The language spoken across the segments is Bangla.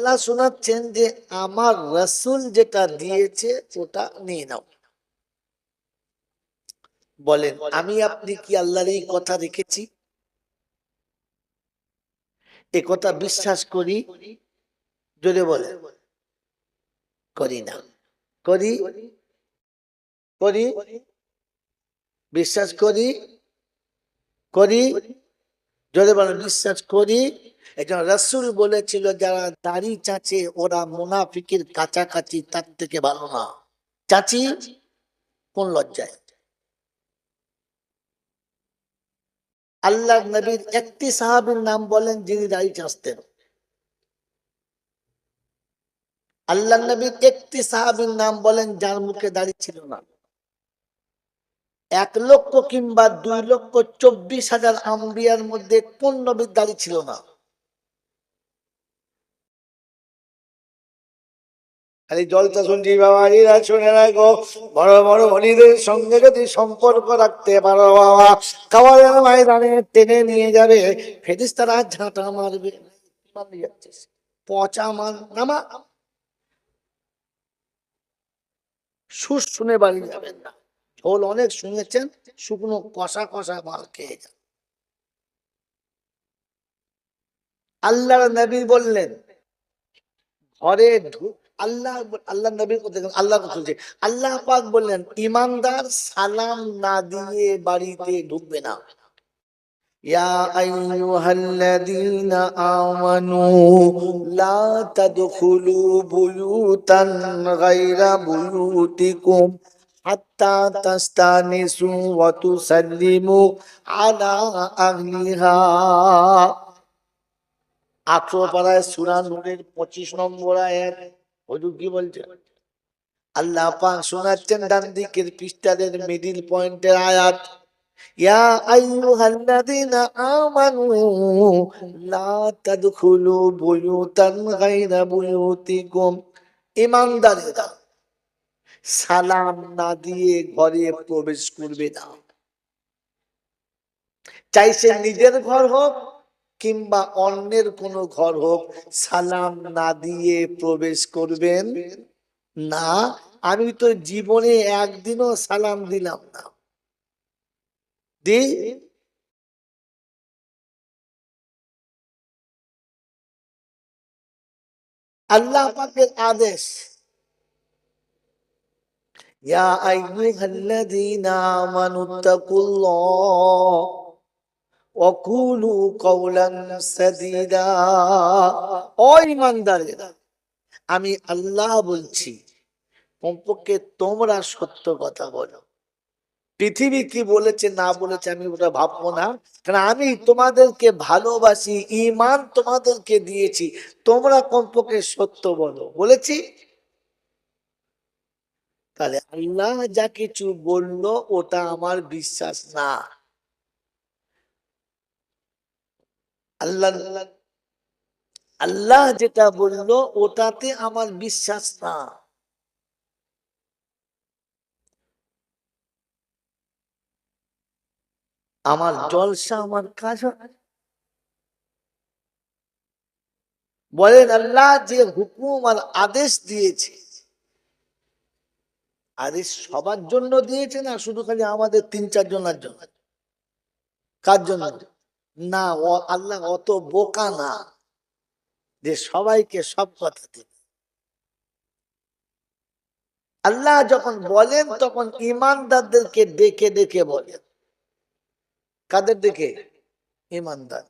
আল্লাহ শোনাচ্ছেন যে আমার রসুল যেটা দিয়েছে, ওটা নিয়ে নাও। বলেন, আমি আপনি কি আল্লাহর এই কথা রেখেছি? এ কথা বিশ্বাস করি? যদি বলে করি না। করি? করি? বিশ্বাস করি? করি? জোরে বলেন, বিশ্বাস করি? একজন রসুল বলেছিল, যারা দাড়ি চাচে, ওরা মুনাফিকের কাছাকাছি, তার থেকে ভালো না। চাচি, কোন লজ্জায়? আল্লাহ নবীর একটি সাহাবীর নাম বলেন, যিনি দাড়ি চাঁচতেন। আল্লাহ নবীর একটি সাহাবীর নাম বলেন, যার মুখে দাড়ি ছিল না। এক লক্ষ কিংবা দুই লক্ষ চব্বিশ হাজার আম্বিয়ার মধ্যে কোন নবীর দাড়ি ছিল না? খালি জলটা শুনছি বাবা এরা শুনে রাখো। বড় বড় হলিদের সঙ্গে যদি সম্পর্ক রাখতে পারো বাবা খাবারের ময়দানে টেনে নিয়ে যাবে। ফেরিস তারা ঝাঁটা মারবে। পচা মার নামা। সুর শুনে বাড়ি যাবেন না। ঝোল অনেক শুনেছেন, শুকনো কষা কষা মাল খেয়ে যান। আল্লাহ নবী বললেন, ঘরে ঢু- আল্লাহ আল্লাহ নবীর কথা আল্লাহ আল্লাহ পাক বললেন, ইমানদার সালাম না দিয়ে বাড়িতে ঢুকবে না। আলা আঠারো পাড়ায় সুরা নূরের পঁচিশ নম্বর আয়াত। হুজুর কি বলছে? আল্লাহ পাক শোনাচ্ছেন ডান দিকের পৃষ্ঠাদের মিডিল পয়েন্টের আয়াত। সালাম না দিয়ে ঘরে প্রবেশ করবে না। চাই সে নিজের ঘর হোক কিংবা অন্যের কোনো ঘর হোক, সালাম না দিয়ে প্রবেশ করবেন? না, আমি তো জীবনে একদিনও সালাম দিলাম না। দি? আল্লাহ পাকের আদেশ। ইয়া আইয়ুহাল্লাযীনা আমানুত্তাকুল্লাহ ওয়াকুলু কাওলান সাদীদা ও ঈমানদারেরা আমি আল্লাহ বলছি, কমপক্ষে তোমরা সত্য কথা বলো। পৃথিবী কি বলেছে, না বলেছে, আমি ওটা ভাববো না। কারণ আমি তোমাদেরকে ভালোবাসি ইমান তোমাদেরকে দিয়েছি, তোমরা কমপক্ষে সত্য বলো। বলেছি? তাহলে আল্লাহ যা কিছু বলল, ওটা আমার বিশ্বাস না। আল্লাহ আল্লাহ যেটা বলল, ওটাতে আমার বিশ্বাস না। আমার জলসা, আমার কাজ। বলেন আল্লাহ যে হুকুম আর আদেশ দিয়েছে, আদেশ সবার জন্য দিয়েছে না শুধু খালি আমাদের তিন চার জনের জন্য? কার জন্য? না আল্লাহ অত বোকা না যে সবাইকে সব কথা দেবে। আল্লাহ যখন বলেন, তখন ইমানদারদেরকে ডেকে ডেকে বলেন। কাদের দেখে ইমানদার।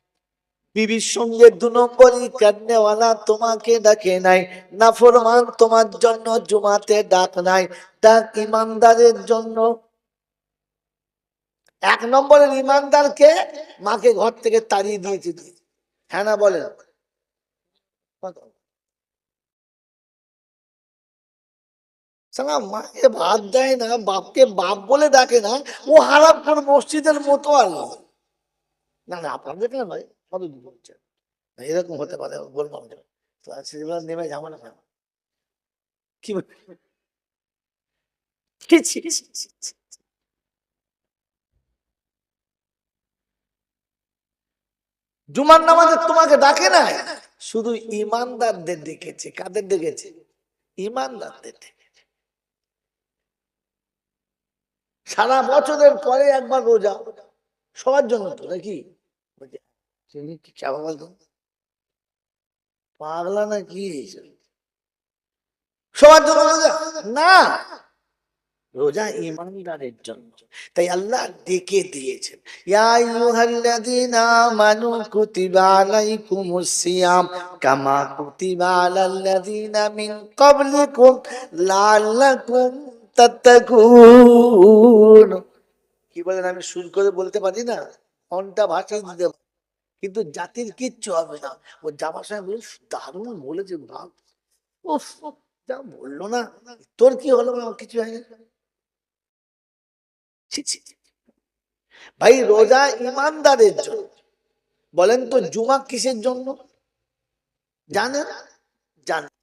বিবির সঙ্গে দু নম্বরই কান্নেওয়ালা তোমাকে ডাকে নাই, নাফরমান তোমার জন্য জুমাতে ডাক নাই ডাক ইমানদারের জন্য। এক নম্বরের ইমানদারকে মাকে ঘর থেকে তাড়িয়ে দিয়েছে হ্যাঁ না সালা মাকে ভাত দেয় না, বাপকে বাপ বলে ডাকে না, ও হারামপুর মসজিদের মতো আল্লাহ না না, আপনাদের কেন নয় কত দূর না, এরকম হতে পারে বলব আমি নেমে না কেন? কি নামাজে তোমাকে ডাকে না? শুধু ইমানদারদের ডেকেছে। কাদের ডেকেছে? ইমানদারদের সারা বছরের পরে একবার রোজা। সবার জন্য তো নাকি? তুমি কি চাপা পাগলা না কি সবার জন্য না। রোজা ইমানদারের জন্য। তাই আল্লাহ ডেকে দিয়েছেন। সিয়াম কামা মিন কি বলেন, আমি সুর করে বলতে পারি না? ঘণ্টা ভাষায় দিতে পারি। কিন্তু জাতির কিচ্ছু হবে না। ও সময় বলে দারুণ বলেছে ভাব উফ, যা বলল না, তোর কি হলো আমার কিছু হয়নি। ভাই, রোজা ইমানদারের জন্য। বলেন তো, জুমা কিসের জন্য? জানেন জানেন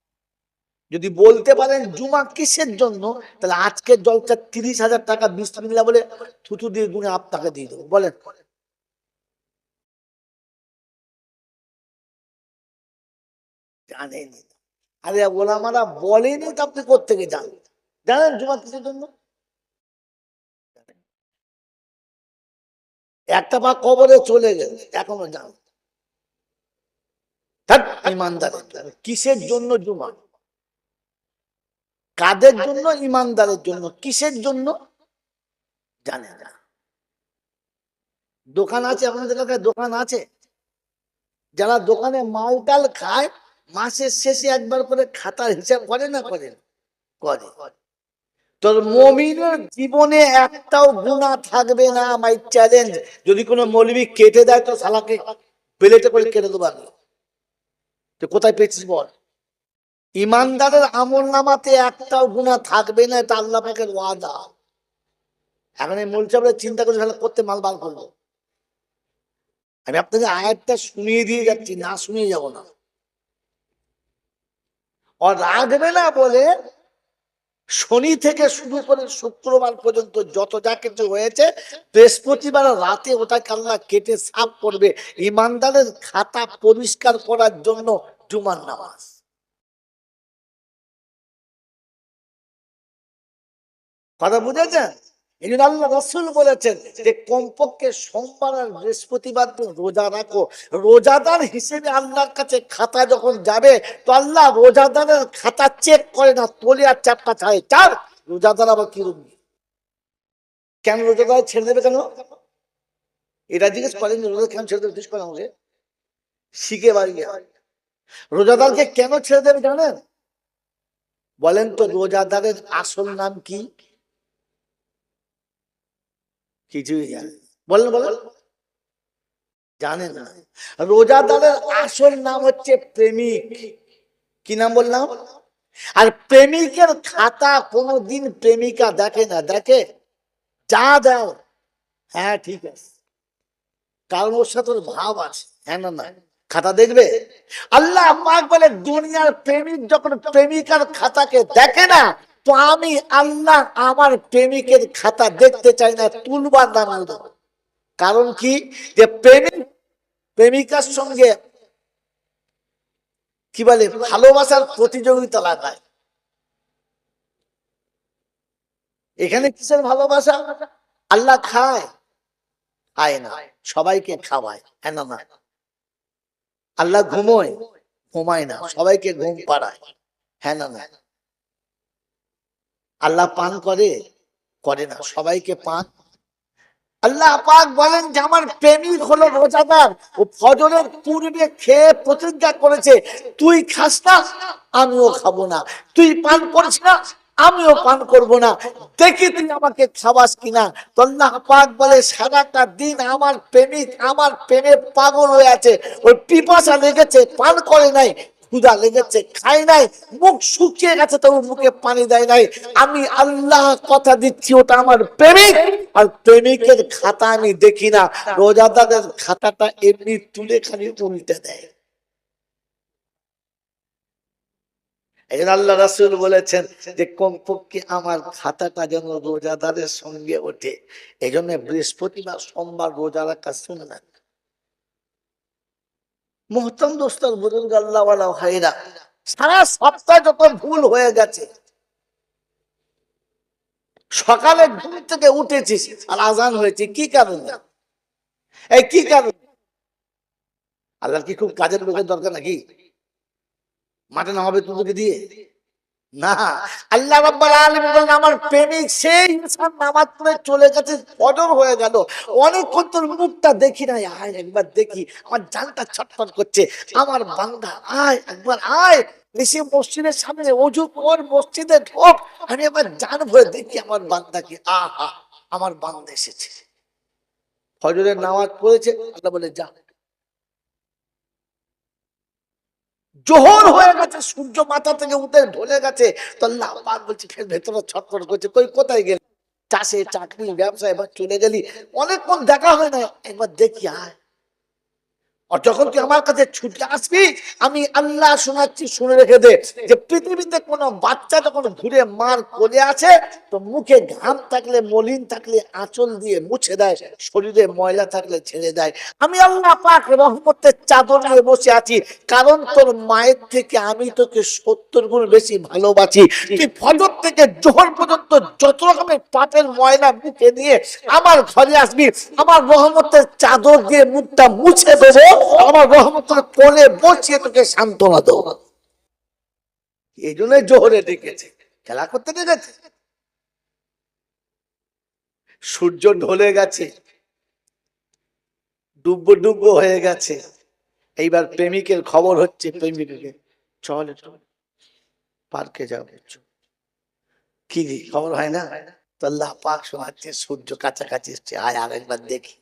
যদি বলতে পারেন জুমা কিসের জন্য, তাহলে আজকের জলটা তিরিশ হাজার টাকা, বিশ মিলা বলে থুতু দিয়ে গুনে আপনাকে দিয়ে দেবো। বলেন। জানেনি আরে ওলামারা বলেনি তো আপনি কোথেকে জানেন? জানেন জুমা কিসের জন্য? একটা পা কবরে চলে গেল, এখনও জান ইমানদারের জন্য। কিসের জন্য জুমা? কাদের জন্য? ইমানদারের জন্য। কিসের জন্য? জানে না। দোকান আছে, আপনাদের এলাকায় দোকান আছে? যারা দোকানে মাল টাল খায় মাসের শেষে একবার করে খাতার হিসাব করে না করে? করে। তোর মমিনের জীবনে একটাও গুণা থাকবে না মাই চ্যালেঞ্জ যদি কোনো মৌলবি কেটে দেয় তো শালাকে বেলেটে করে কেটে দেবো তো কোথায় পেয়েছিস বল? ইমানদারের আমল নামাতে একটাও গুণা থাকবে না, এটা আল্লাহ পাকের ওয়াদা। এখন এই মূল চিন্তা করে তাহলে করতে মাল বার করব আমি আপনাকে আয়াতটা শুনিয়ে দিয়ে যাচ্ছি, না শুনিয়ে যাব না। আর রাখবে না বলে শনি থেকে শুরু করে শুক্রবার পর্যন্ত যত যা কিছু হয়েছে, বৃহস্পতিবার রাতে ওটাকে আল্লাহ কেটে সাফ করবে। ইমানদারের খাতা পরিষ্কার করার জন্য জুমার নামাজ। কথা বুঝেছেন? এই জন্য আল্লাহ রসুল বলেছেন যে, কমপক্ষে সোমবার আর বৃহস্পতিবার রোজা রাখো। রোজাদার হিসেবে আল্লাহর কাছে খাতা যখন যাবে, তো আল্লাহ রোজাদারের খাতা চেক করে না, তোলে আর চাপটা ছাড়ে চার, রোজাদার আবার কি রুমি কেন রোজাদার ছেড়ে দেবে কেন? এটা জিজ্ঞেস করেন রোজা কেন ছেড়ে দেবে? জিজ্ঞেস করেন আমাকে। শিখে বাড়ি গিয়ে। রোজাদারকে কেন ছেড়ে দেবে জানেন? বলেন তো, রোজাদারের আসল নাম কি? কিছুই জানে। বলেন বলেন জানেন না। রোজাদারের আসল নাম হচ্ছে প্রেমিক। কি নাম বললাম? আর প্রেমিকের খাতা কোনোদিন প্রেমিকা দেখে না। দেখে? যা দাও। হ্যাঁ ঠিক আছে। কারণ ওর সাথে ভাব আছে। হ্যাঁ না না। খাতা দেখবে? আল্লাহ বলে, দুনিয়ার প্রেমিক যখন প্রেমিকার খাতাকে দেখে না তো আমি আল্লাহ আমার প্রেমিকের খাতা দেখতে চাই না, তুলবার নাম দেব কারণ কি? যে প্রেমিক, প্রেমিকার সঙ্গে কি বলে, ভালোবাসার প্রতিযোগিতা লাগায়। এখানে কিসের ভালোবাসা? আল্লাহ খায় খায় না। সবাইকে খাওয়ায় হ্যাঁ না আল্লাহ ঘুমোয়, ঘুমায় না। সবাইকে ঘুম পাড়ায় হ্যাঁ না? আল্লাহ পান করে করে না সবাইকে পান। আল্লাহ পাক বলেন যে আমার প্রেমিক হলো রোজাদার ও ফজরের পূর্বে খেয়ে প্রতিজ্ঞা করেছে তুই খাস না আমিও খাব না। তুই পান করিস না আমিও পান করব না। দেখি তুই আমাকে খাবাস কিনা। তো আল্লাহ পাক বলে সারাটা দিন আমার প্রেমিক আমার প্রেমে পাগল হয়ে আছে। ওই পিপাসা লেগেছে পান করে নাই। ক্ষুদা লেগেছে খাই নাই, মুখ শুকিয়ে গেছে, তবু মুখে পানি দেয় নাই। আমি আল্লাহ কথা দিচ্ছি, ওটা আমার প্রেমিক। আর প্রেমিকের খাতা আমি দেখি না, রোজাদারের খাতাটা এমনি তুলে খালি উল্টে দেয়। এই আল্লাহ রাসুল বলেছেন যে, কমপক্ষে আমার খাতাটা যেন রোজাদারের সঙ্গে ওঠে। এই জন্য বৃহস্পতিবার, সোমবার রোজা রাখা শুনলেন মোহতম দোস্তর বুজুর্গ আল্লাহওয়ালা ভাইরা, সারা সপ্তাহ যত ভুল হয়ে গেছে, সকালে ঘুম থেকে উঠেছি আর আজান হয়েছে, কি কারণে? এই কি কারণে? আল্লাহ কি খুব কাজের লোকের দরকার নাকি? মাঠে না হবে তোদেরকে দিয়ে? না, আল্লাহ আমার প্রেমিক সেই নামাজ পড়ে চলে গেছে হয়ে গেল। অনেকক্ষণ তোর মুখটা দেখি আয় একবার দেখি। আমার জানটা ছটফট করছে। আমার বান্দা, আয় একবার, আয়। বেশি মসজিদের সামনে অজু কর, মসজিদে ঢোক। আমি একবার জান ভরে দেখি আমার বান্দাকে। আহা, আমার বান্দা এসেছে। ফজরের নামাজ পড়েছে, আল্লাহ বলে, যা জোহর হয়ে গেছে, সূর্য মাথা থেকে উঠে ঢলে গেছে। তো লাম্বার বলছি, ফের ভেতরে ছটফট করছে, কই, কোথায় গেলি? চাষে, চাকরি ব্যবসা এবার চলে গেলি। অনেকক্ষণ দেখা হয় না, একবার দেখি, আয়। আর যখন তুই আমার কাছে ছুটে আসবি, আমি আল্লাহ শোনাচ্ছি, শুনে রেখে দে যে পৃথিবীতে কোনো বাচ্চা যখন ঘুরে মার কোলে আছে তো মুখে ঘাম থাকলে, মলিন থাকলে, আঁচল দিয়ে মুছে দেয়, শরীরে ময়লা থাকলে ছেড়ে দেয়। আমি আল্লাহ পাক রহমতের চাদর নিয়ে বসে আছি, কারণ তোর মায়ের থেকে আমি তোকে সত্তর গুণ বেশি ভালোবাসি। তুই ফজর থেকে জোহর পর্যন্ত যত রকমের পাপের ময়লা মুখে নিয়ে আমার ঘরে আসবি, আমার রহমতের চাদর দিয়ে মুখটা মুছে দেবো। আমার রহমতের কোলে বসিয়ে তোকে সান্ত্বনা দেবো। এই জোহরে ডেকেছে। খেলা করতে ডেকেছে। সূর্য ঢলে গেছে। ডুববো ডুববো হয়ে গেছে। এইবার প্রেমিকের খবর হচ্ছে প্রেমিককে চল পার্কে যাও। কি খবর হয় না? তো আল্লাহ পাক শোনাচ্ছে সূর্য কাছাকাছি এসছে। আয় আর একবার দেখি।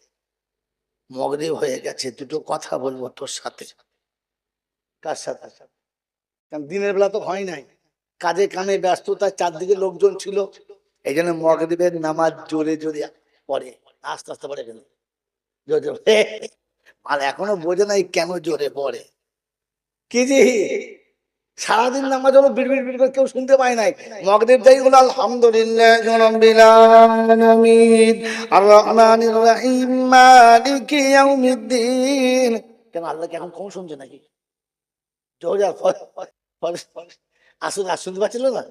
মগরিব হয়ে গেছে, দুটো কথা বলব তোর সাথে। কার সাথে? কারণ দিনের বেলা তো হয় নাই। কাজে কামে ব্যস্ততা চারদিকে লোকজন ছিল এই জন্য মগরিবের নামাজ জোরে জোরে পড়ে, আস্তে আস্তে পড়ে গেল জোরে আর এখনও বোঝে নাই কেন জোরে পড়ে। কি জি সারাদিন নামাজ হলো বিড় বিড় করে কেউ শুনতে পায় নাই। মগদেব যাই হলো আলহামদুলিল্লাহ কেন আল্লাহ কি এখন কম শুনছে নাকি? আসুন আর শুনতে পাচ্ছিল না?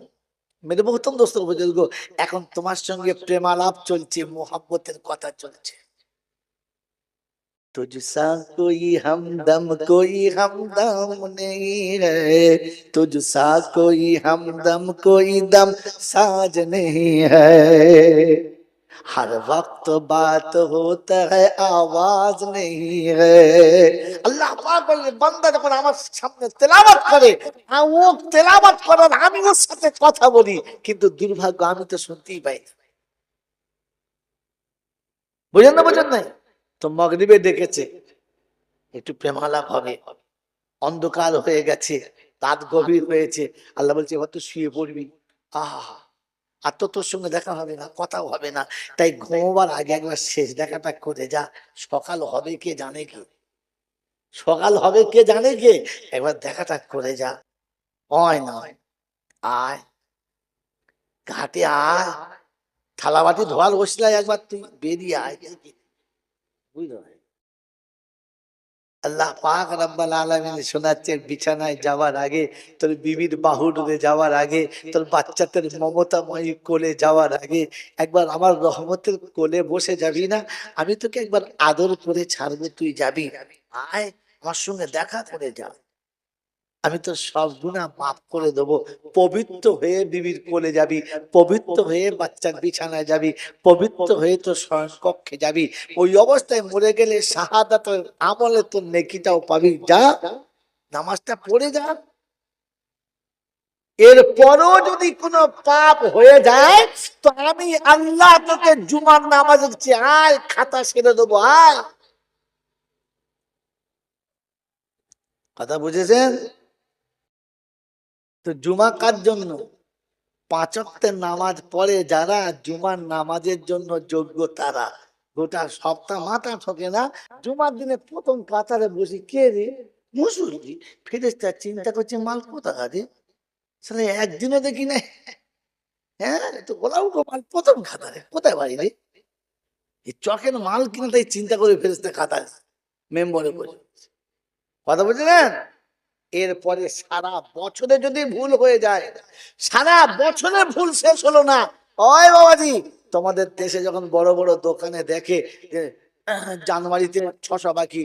মেরে বহুতম দোস্ত বুজুর্গ এখন তোমার সঙ্গে প্রেমালাপ চলছে, মোহাব্বতের কথা চলছে। तुझसा कोई हमदम कोई हमदम नहीं है तुझसा कोई हमदम कोई दम साज नहीं है हर वक्त बात होता है आवाज नहीं है আল্লাহ পাক বললেন বান্দা যখন আমার সামনে তেলাওয়াত করে আর ও তেলাওয়াত করার আমি ওর সাথে কথা বলি কিন্তু দুর্ভাগ্য আমি তো শুনতেই পাই না বুঝেন না বুঝেন নাই তো মগরিবে ডেকেছে একটু প্রেমালাপ হবে। অন্ধকার হয়ে গেছে। রাত গভীর হয়েছে। আল্লাহ বলছে, এবার তো শুয়ে পড়বি। আহা! আর তো তোর সঙ্গে দেখা হবে না, কথাও হবে না। তাই ঘুমোবার আগে একবার শেষ দেখাটা করে যা। সকাল হবে কে জানে কে? সকাল হবে কে জানে কে? একবার দেখাটা করে যা। হয় নয় আয়। ঘাটে আয়। থালাবাটি ধোয়ার বসলায় একবার তুই বেরিয়ে আয়। আল্লাহ পাক রব্বাল আলামিন শোনাচ্ছেন বিছানায় যাওয়ার আগে, তোর বিবির বাহুডুরে যাওয়ার আগে, তোর বাচ্চাদের মমতাময়ী কোলে যাওয়ার আগে, একবার আমার রহমতের কোলে বসে যাবি না? আমি তোকে একবার আদর করে ছাড়বো, তুই যাবি। আয়, আমার সঙ্গে দেখা করে যা। আমি তো সব গুণা মাফ করে দেবো। পবিত্র হয়ে বিবির কোলে যাবি, পবিত্র হয়ে বাচ্চার বিছানায় যাবি, পবিত্র হয়ে তোর কক্ষে যাবি। ওই অবস্থায় মরে গেলে শাহাদাত আমলে তোর নেকিটাও পাবি। যা, নামাজটা পড়ে যা। এরপরও যদি কোনো পাপ হয়ে যায়, তো আমি আল্লাহ তোকে জুমার নামাজ দিচ্ছি আয় খাতা সেরে দেবো, আয়। কথা বুঝেছেন? তো জুমা কার জন্য? পাঁচক্তের নামাজ পড়ে যারা জুমার নামাজের জন্য যোগ্য তারা। গোটা সপ্তাহ মাথা ঠকে না। জুমার দিনে প্রথম কাতারে বসি, কে রে? মুসুরি ফেরেস্তা চিন্তা করছে, মাল কোথা রে? সালে একদিনও দেখি না হ্যাঁ তো উঠো, মাল প্রথম খাতারে কোথায় বাড়ি রে? এই চকের মাল কিনা তাই চিন্তা করে ফেরেস্তা খাতা মেম্বরে বসে। কথা বুঝলেন? এরপরে সারা বছরে যদি ভুল হয়ে যায়, সারা বছরে ভুল শেষ হলো না। ওই বাবাজি, তোমাদের দেশে যখন বড় বড় দোকানে দেখে জানুয়ারিতে ছশো বাকি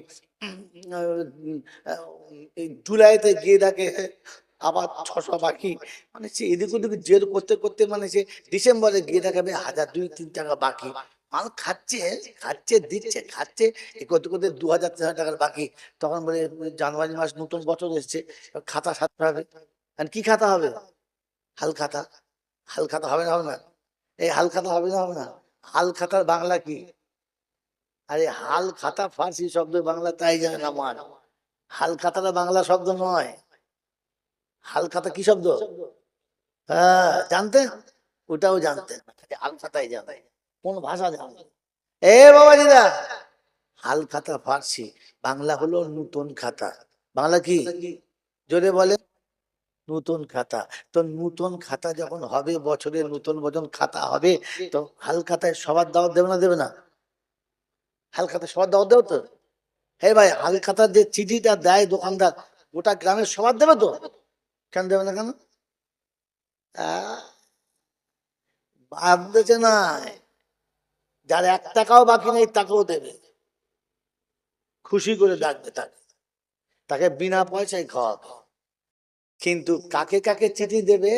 জুলাইতে গিয়ে দেখে আবার ছশো বাকি মানে সে এদিক ওদিক জের করতে করতে মানে সে ডিসেম্বরে গিয়ে দেখাবে হাজার দুই তিন টাকা বাকি। মাল খাচ্ছে খাচ্ছে, দিচ্ছে, খাচ্ছে, এ করতে করতে দু হাজার, তিন হাজার টাকার বাকি। তখন বলে, জানুয়ারি মাস নতুন বছর এসছে খাতা সারতে হবে। কি খাতা হবে? হাল খাতা। হাল খাতা হবে না হবে না। এই হাল খাতা হবে না হবে না। হাল খাতার বাংলা কি? আরে, হাল খাতা ফার্সি শব্দ বাংলা, তাই জানে না আমার। হাল খাতাটা বাংলা শব্দ নয়। হাল খাতা কি শব্দ? হ্যাঁ জানতেন? ওটাও জানতেন। হাল খাতাই জানতেন। কোন ভাষা জানতেন এ বাবাজিরা হাল খাতা ফার্সি বাংলা হলো নতুন খাতা। বাংলা কি? জোরে বলে। নতুন খাতা। তো নতুন খাতা যখন হবে বছরের নতুন বছর খাতা হবে, তো হাল খাতায় সবার দাওয়াত দেবে না দেবে না? হাল খাতায় সবার দাওয়াত দেবে তো? হে ভাই, হাল খাতার যে চিঠিটা দেয় দোকানদার, গোটা গ্রামের সবার দেবে তো? কেন দেবে না কেন? বাদ ভাবতেছে না। যার এক টাকাও বাকি নেই, তাকেও দেবে। খুশি করে ডাকবে তাকে। তাকে বিনা পয়সায় খাওয়াবে। কিন্তু কাকে কাকে চিঠি দেবে?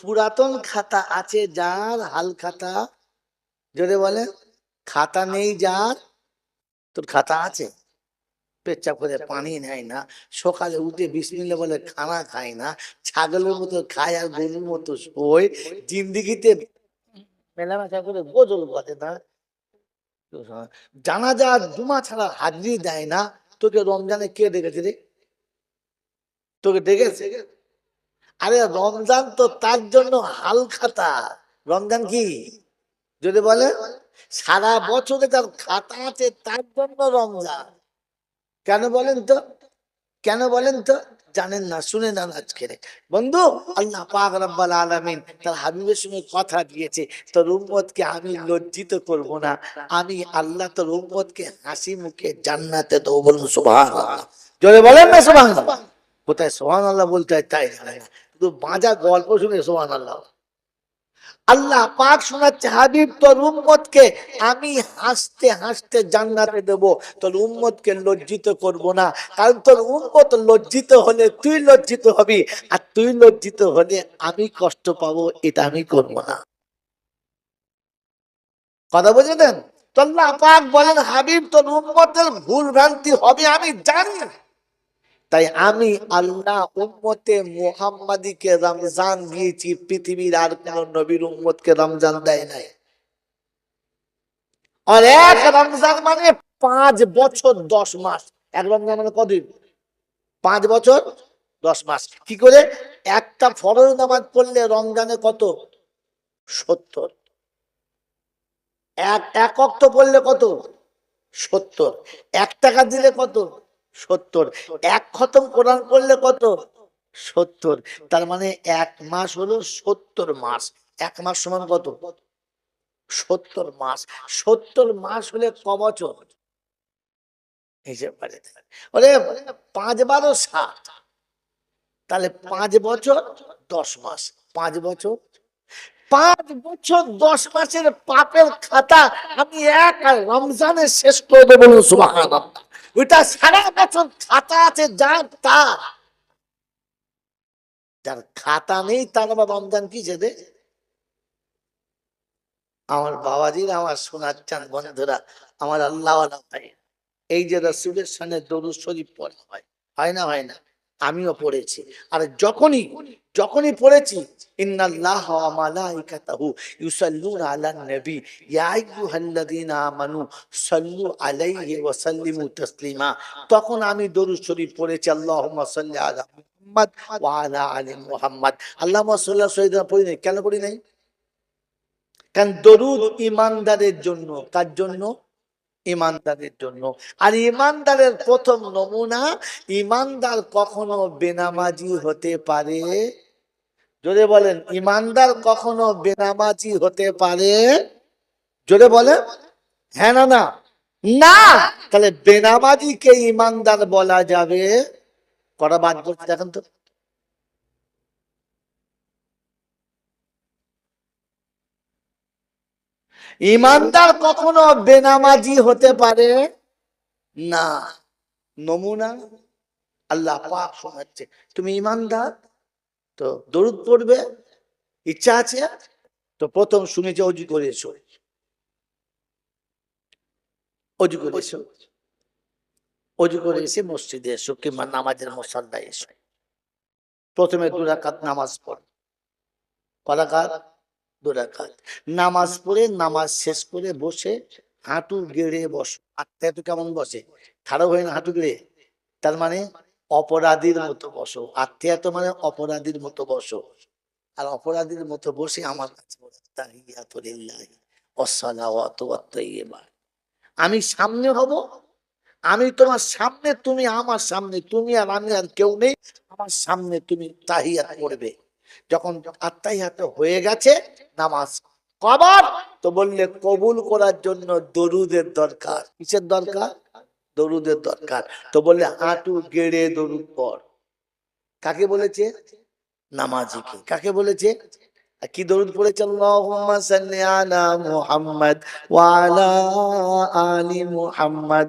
পুরাতন খাতা আছে যার, হাল খাতা। যদি বলে, খাতা নেই যার, তোর খাতা আছে? পেচ্ছাপ করে পানি নেয় না। সকালে উঠে বিসমিল্লা বলে, খানা খায় না। ছাগলের মতো খায় আর গরুর মতো শোয়। জিন্দিগিতে মেলামেশা করে গোজল বলে না? জানাজা জুমা ছাড়া হাজরি দেয় না। তোকে রমজানে কে ডেকেছে রে? তোকে ডেকেছে? আরে রমজান তো তার জন্য হাল খাতা। রমজান কি? যদি বলে, সারা বছরে তার খাতা আছে তার জন্য রমজান। কেন বলেন তো? কেন বলেন তো? জানেন না, শুনে নেন আজকে বন্ধু, আল্লাহ পাক রব্বাল আলামিন তার হাবিবের সঙ্গে কথা দিয়েছে, তোর উম্মতকে আমি লজ্জিত করব না। আমি আল্লাহ তোর উম্মতকে হাসি মুখে জান্নাতে দেবো বলুন সুবহানাল্লাহ। জোরে বলেন না, সুবহানাল্লাহ। কোথায় সুবহানাল্লাহ বলতে হয় তাই জানে না। শুধু বাজা গল্প শুনে সুবহানাল্লাহ। আল্লাহ পাক শোনাচ্ছে, হাবিব, তোর উম্মতকে আমি হাসতে হাসতে জান্নাতে দেব। তোর উম্মতকে লজ্জিত করব না, কারণ তোর উম্মত লজ্জিত হলে তুই লজ্জিত হবি, আর তুই লজ্জিত হলে আমি কষ্ট পাবো, এটা আমি করব না। কথা বুঝলেন তো আল্লাহ পাক বলেন, হাবিব, তোর উম্মতের ভুল ভ্রান্তি হবে, আমি জানি। তাই আমি আল্লাহ উম্মতে মোহাম্মদীকে রমজান দিয়েছি, পৃথিবীর আর কোন নবীর উম্মতকে রমজান দেয় নাই। আর এক রমজান মানে পাঁচ বছর দশ মাস। এক রমজান মানে কদিন? পাঁচ বছর দশ মাস। কি করে? একটা ফরজ নামাজ পড়লে রমজানে কত? সত্তর। এক এক অক্ত পড়লে কত? সত্তর। এক টাকা দিলে কত? সত্তর। এক খতম কোরআন করলে কত? সত্তর। তার মানে এক মাস হলো সত্তর মাস। এক মাস সমান কত? সত্তর মাস। সত্তর মাস হলে ক বছর? ওরে পাঁচ বারো ষাট তাহলে পাঁচ বছর দশ মাস। পাঁচ বছর? পাঁচ বছর দশ মাসের পাপের খাতা আমি এক রমজানে শেষ করে দেবো সুবহানাল্লাহ। ওইটা সারা বছর খাতা আছে, যার তার যার খাতা নেই, তার আবার রমজান কি যেতে আমার বাবাজির, আমার সোনার চান বন্ধুরা, আমার আল্লাহ ভাই। এই যে রসুলের সামনে দরু শরীফ পড়া হয় হয় না হয় না? আমিও পড়েছি। আর যখনই যখনই পড়েছি, ইন্নাল্লাহ মালাইকাতাহু নবী। ইয়া আমানু সাল্লু আলাইহি ওয়া সাল্লিমু তাসলিমা। তখন আমি দরুদ শরীফ পড়েছি, আল্লাহুম্মা সাল্লি আলা মুহাম্মদ ওয়া আলা আলি মুহাম্মদ। আল্লাহুম্মা পড়ি নাই, কেন পড়ি নাই? কারণ দরুদ ইমানদারের জন্য, কার জন্য? ইমানদারের জন্য। আর ইমানদারের প্রথম নমুনা ইমানদার কখনো বেনামাজি হতে পারে? জোরে বলেন ইমানদার কখনো বেনামাজি হতে পারে? জোরে বলেন। হ্যাঁ না না। না। তাহলে বেনামাজিকে ইমানদার বলা যাবে? করা বাদ করছে দেখেন তো। ইমানদার কখনো বেনামাজি হতে পারে? না। নমুনা আল্লাহ পাক শোনাচ্ছে। তুমি ইমানদার? তো দরুদ পড়বে? ইচ্ছা আছে? তো প্রথম শুনেছে অজু করে এসো অজু করে অজু করে এসে মসজিদে এসো কিংবা নামাজের মশাল্লায় এসো। প্রথমে দুরাকাত নামাজ পড়। কলাকাত দুরাকাত। নামাজ পড়ে, নামাজ শেষ করে বসে হাঁটু গেড়ে বসো। আত্মা কেমন বসে? খারাপ হয় না হাঁটু গেড়ে? তার মানে অপরাধীর মতো বসো। আত্মীয় মানে অপরাধীর মতো বসো। আর অপরাধীর মতো বসে আমার কাছে। আমি সামনে হব? আমি তোমার সামনে, তুমি আমার সামনে। তুমি আর আমি আর কেউ নেই। আমার সামনে তুমি তাহিয়াত পড়বে যখন আত্মাহিয়াত হয়ে গেছে, নামাজ। কবার? তো বললে কবুল করার জন্য দরুদের দরকার। কিসের দরকার? দরুদের দরকার। তো বললে হাঁটু গেড়ে দরুদ পর কাকে বলেছে? নামাজিকে। কাকে বলেছে? কি দরুদ পড়েছে? আল্লাহুম্মা সাল্লি আলা মুহাম্মদ ওয়া আলা আলি মুহাম্মদ।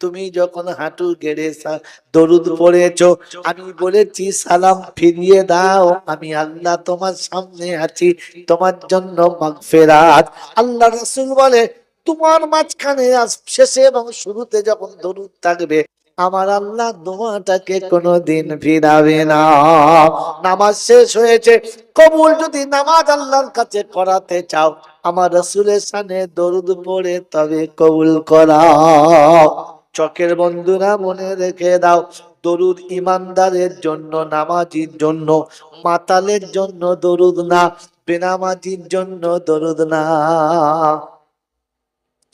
তুমি যখন হাঁটু গেড়ে দরুদ পড়েছো, আমি বলেছি, সালাম ফিরিয়ে দাও, আমি আল্লাহ তোমার সামনে আছি, তোমার জন্য মাগফিরাত। আল্লাহ রাসূল বলে, তোমার মাঝখানে শেষে এবং শুরুতে যখন দরুদ থাকবে, আমার আল্লাহ দোয়াটাকে কোনোদিন ফিরাবে না। নামাজ শেষ হয়েছে, কবুল যদি নামাজ আল্লাহর কাছে করাতে চাও, আমার রসুলের সামনে দরুদ পড়ে তবে কবুল করাও। চকের বন্ধুরা মনে রেখে দাও, দরুদ ইমানদারের জন্য, নামাজির জন্য, মাতালের জন্য দরুদ না, বেনামাজির জন্য দরুদ না।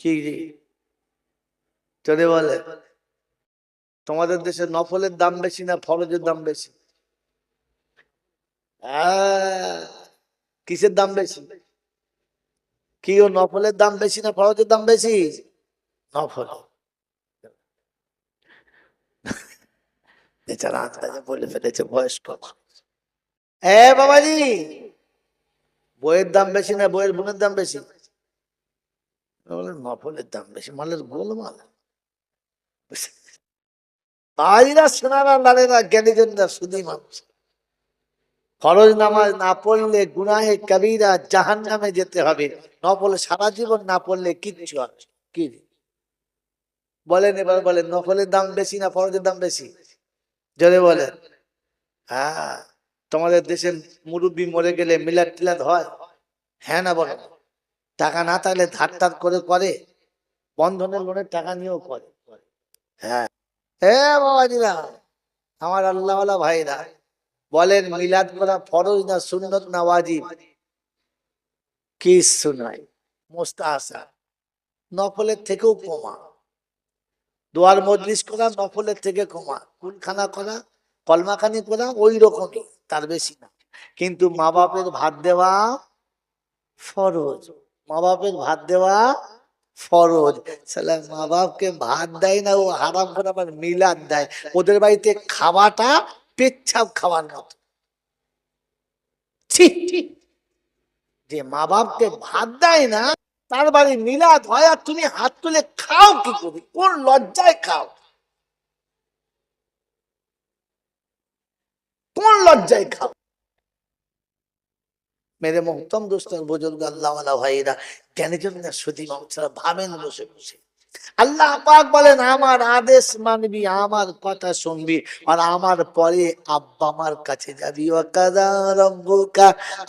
কি চলে বলে। তোমাদের দেশে নফলের দাম বেশি না ফরজের দাম বেশি? কিসের দাম বেশি? কি ও নফলের দাম বেশি না ফরজের দাম বেশি? নফল। বেচারা আন্দাজে বলে ফেলেছে, বয়স্ক এ বাবাজি! বইয়ের দাম বেশি না, বইয়ের বোনের দাম বেশি? নফলের দাম বেশি, মালের গোলমাল। বাড়িরা সোনারা লালেরা জ্ঞানীজনরা শুধুই মানুষ। ফরজ নামাজ না পড়লে গুনাহে কবিরা জাহান নামে যেতে হবে। না পড়লে সারা জীবন না পড়লে কিচ্ছু হবে। কি? বলেন এবার, বলেন, নফলের দাম বেশি না ফরজের দাম বেশি? জোরে বলেন। হ্যাঁ তোমাদের দেশে মুরব্বী মরে গেলে মিলাদ টিলাদ হয়? হ্যাঁ না বলো? টাকা না থাকলে ধার টার করে করে, বন্ধনের লোনের টাকা নিয়েও করে। হ্যাঁ। হে বাবাজিরা আমার আল্লাহওয়ালা ভাইরা, বলেন মিলাদ করা ফরজ না সুন্নত না ওয়াজিব? কিছু নাই। মোস্তাহাসা নফলের থেকেও কমা। দোয়ার মজলিস করা, নফলের থেকে কমা কুলখানা করা, কলমাখানি করা ওই রকমই তার বেশি না। কিন্তু মা বাপের ভাত দেওয়া ফরজ মা বাপের ভাত দেওয়া ফরজ। মা বাপকে ভাত দেয় না, ও হারাম করে আবার মিলাদ দেয়। ওদের বাড়িতে খাওয়াটা পেচ্ছাপ খাওয়ার মতো। যে মা বাপকে ভাত দেয় না তার বাড়ি মিলাদ হয় আর তুমি হাত তুলে খাও কি করে? কোন লজ্জায় খাও? কোন লজ্জায় খাও? মেরে মোহতম দোস্তর বুজুর্গ আল্লাহ ভাইরা কেন জন্য সুদী মানুষরা ভাবেন বসে বসে। আল্লাহ পাক বলেন, আমার আদেশ মানবি, আমার কথা শুনবি আর আমার পরে আব্বা আমার কাছে যাবি।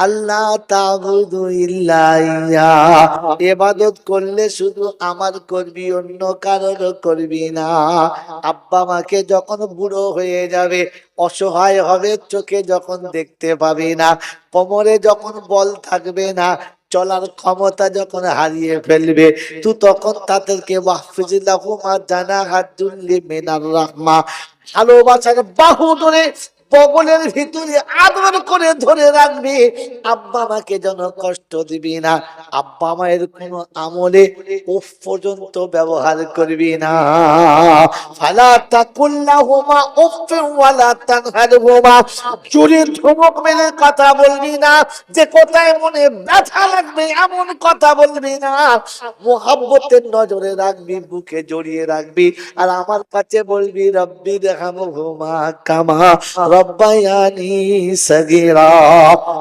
আল্লাহ ইয়া করলে শুধু আমার করবি, অন্য কারোর করবি না। আব্বা মাকে যখন বুড়ো হয়ে যাবে, অসহায় হবে, চোখে যখন দেখতে পাবি না, কোমরে যখন বল থাকবে না চলার ক্ষমতা যখন হারিয়ে ফেলবে, তু তখন তাদেরকে মাহফিজিল্লাহুমা জানা হাজুল্লি মিনার রাহমা। ভালোবাসার বাহু ধরে বগলের ভিতরে আদর করে ধরে রাখবি। আব্বা মাকে যেন কষ্ট দিবি না। আব্বা মায়ের কোনো আমলে উফ পর্যন্ত ব্যবহার করবি না। ফালা ওয়ালা তানহারহুমা চুরি মেরে কথা বলবি না। যে কোথায় মনে ব্যথা লাগবে এমন কথা বলবি না। মোহাব্বতের নজরে রাখবি, বুকে জড়িয়ে রাখবি। আর আমার কাছে বলবি, রব্বি রেহামহুমা কামা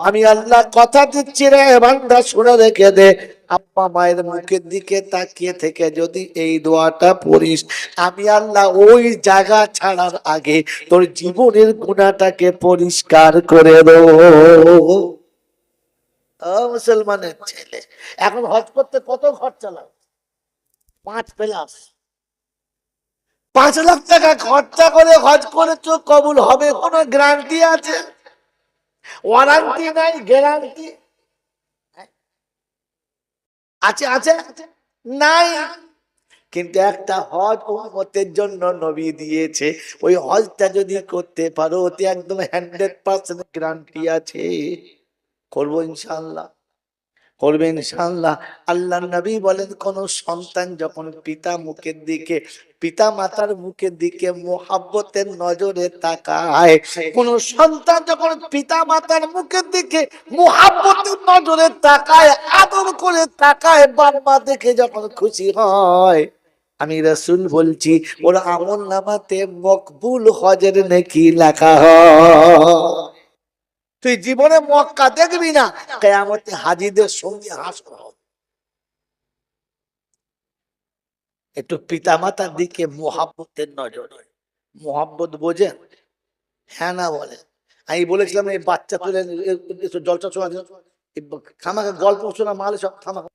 আমি আল্লাহ কথা দিচ্ছি রে, বান্দা শুনে রেখে দে। আব্বা মায়ের মুখের দিকে তাকিয়ে থেকে যদি এই দোয়াটা পড়িস, আমি আল্লাহ ওই জায়গা ছাড়ার আগে তোর জীবনের গুণাটাকে পরিষ্কার করে ও মুসলমানের ছেলে, এখন হজ করতে কত খরচা লাগে পাঁচ প্লাস পাঁচ লাখ টাকা খরচা করে হজ করেছ, কবুল হবে কোনো গ্যারান্টি আছে? ওয়ারান্টি নাই গ্যারান্টি আছে আছে? নাই। কিন্তু একটা হজ উম্মতের জন্য নবী দিয়েছে। ওই হজটা যদি করতে পারো, ওতে একদম হান্ড্রেড পার্সেন্ট গ্যারান্টি আছে। করব ইনশাল্লাহ করবে ইনশাল্লাহ আল্লাহ নবী বলেন, কোন সন্তান যখন পিতা মুখের দিকে, পিতা মাতার মুখের দিকে মোহাব্বতের নজরে তাকায়, কোন সন্তান যখন পিতা মাতার মুখের দিকে মোহাব্বতের নজরে তাকায়, আদর করে তাকায় বাবা দেখে যখন খুশি হয়, আমি রসুল বলছি, ওর আমল নামাতে মকবুল হজের নাকি লেখা হয়। তুই জীবনে মক্কা দেখবি না, কেয়ামতে হাজিদের সঙ্গে হবে। একটু পিতা মাতার দিকে মোহাব্বতের নজর মোহাব্বত বোঝেন হ্যাঁ না বলে। আমি বলেছিলাম এই বাচ্চা তুলে জলটা শোনা খামাকে গল্প শোনা মালে সব খামাকা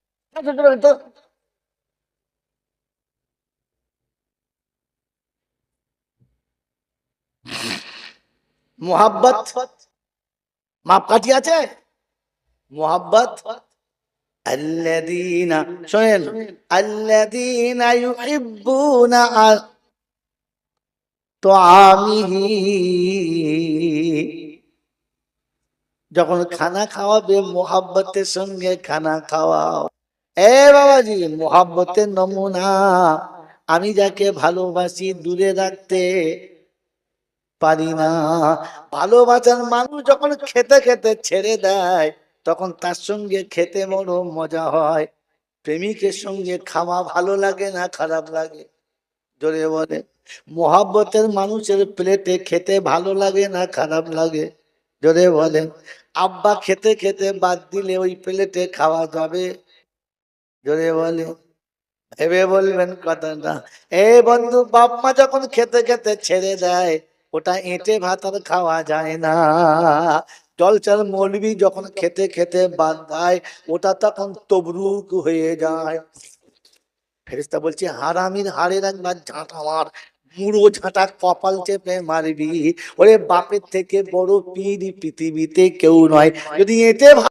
মোহাব্বত মাপকাঠি আছে? মোহাব্বত? আল্লাযীনা, শুনেন, আল্লাযীনা ইউহিব্বুনা তুআমিহি। যখন খানা খাওয়াবে মোহাব্বতের সঙ্গে খানা খাওয়াও। এ বাবাজি, মোহাব্বতের নমুনা। আমি যাকে ভালোবাসি দূরে রাখতে পারি না। ভালোবাসার মানুষ যখন খেতে খেতে ছেড়ে দেয়, তখন তার সঙ্গে খেতে বড় মজা হয়। প্রেমিকের সঙ্গে খাওয়া ভালো লাগে না, খারাপ লাগে? জোরে বলে। মোহাব্বতের মানুষের প্লেটে খেতে ভালো লাগে না, খারাপ লাগে? জোরে বলেন আব্বা খেতে খেতে বাদ দিলে ওই প্লেটে খাওয়া যাবে? জোরে বলে। ভেবে বলবেন কথাটা। এ বন্ধু বাপ মা যখন খেতে খেতে ছেড়ে দেয় ওটা এঁটে ভাত আর খাওয়া যায় না। জলচার মলবি যখন খেতে খেতে বাদ ওটা তখন তবরুক হয়ে যায়। ফেরিস্তা বলছে, হারামির হাড়ের একবার ঝাঁটা মার মুড়ো ঝাঁটা কপাল চেপে মারবি। ওরে বাপের থেকে বড় পীর পৃথিবীতে কেউ নয়। যদি এঁটে ভাত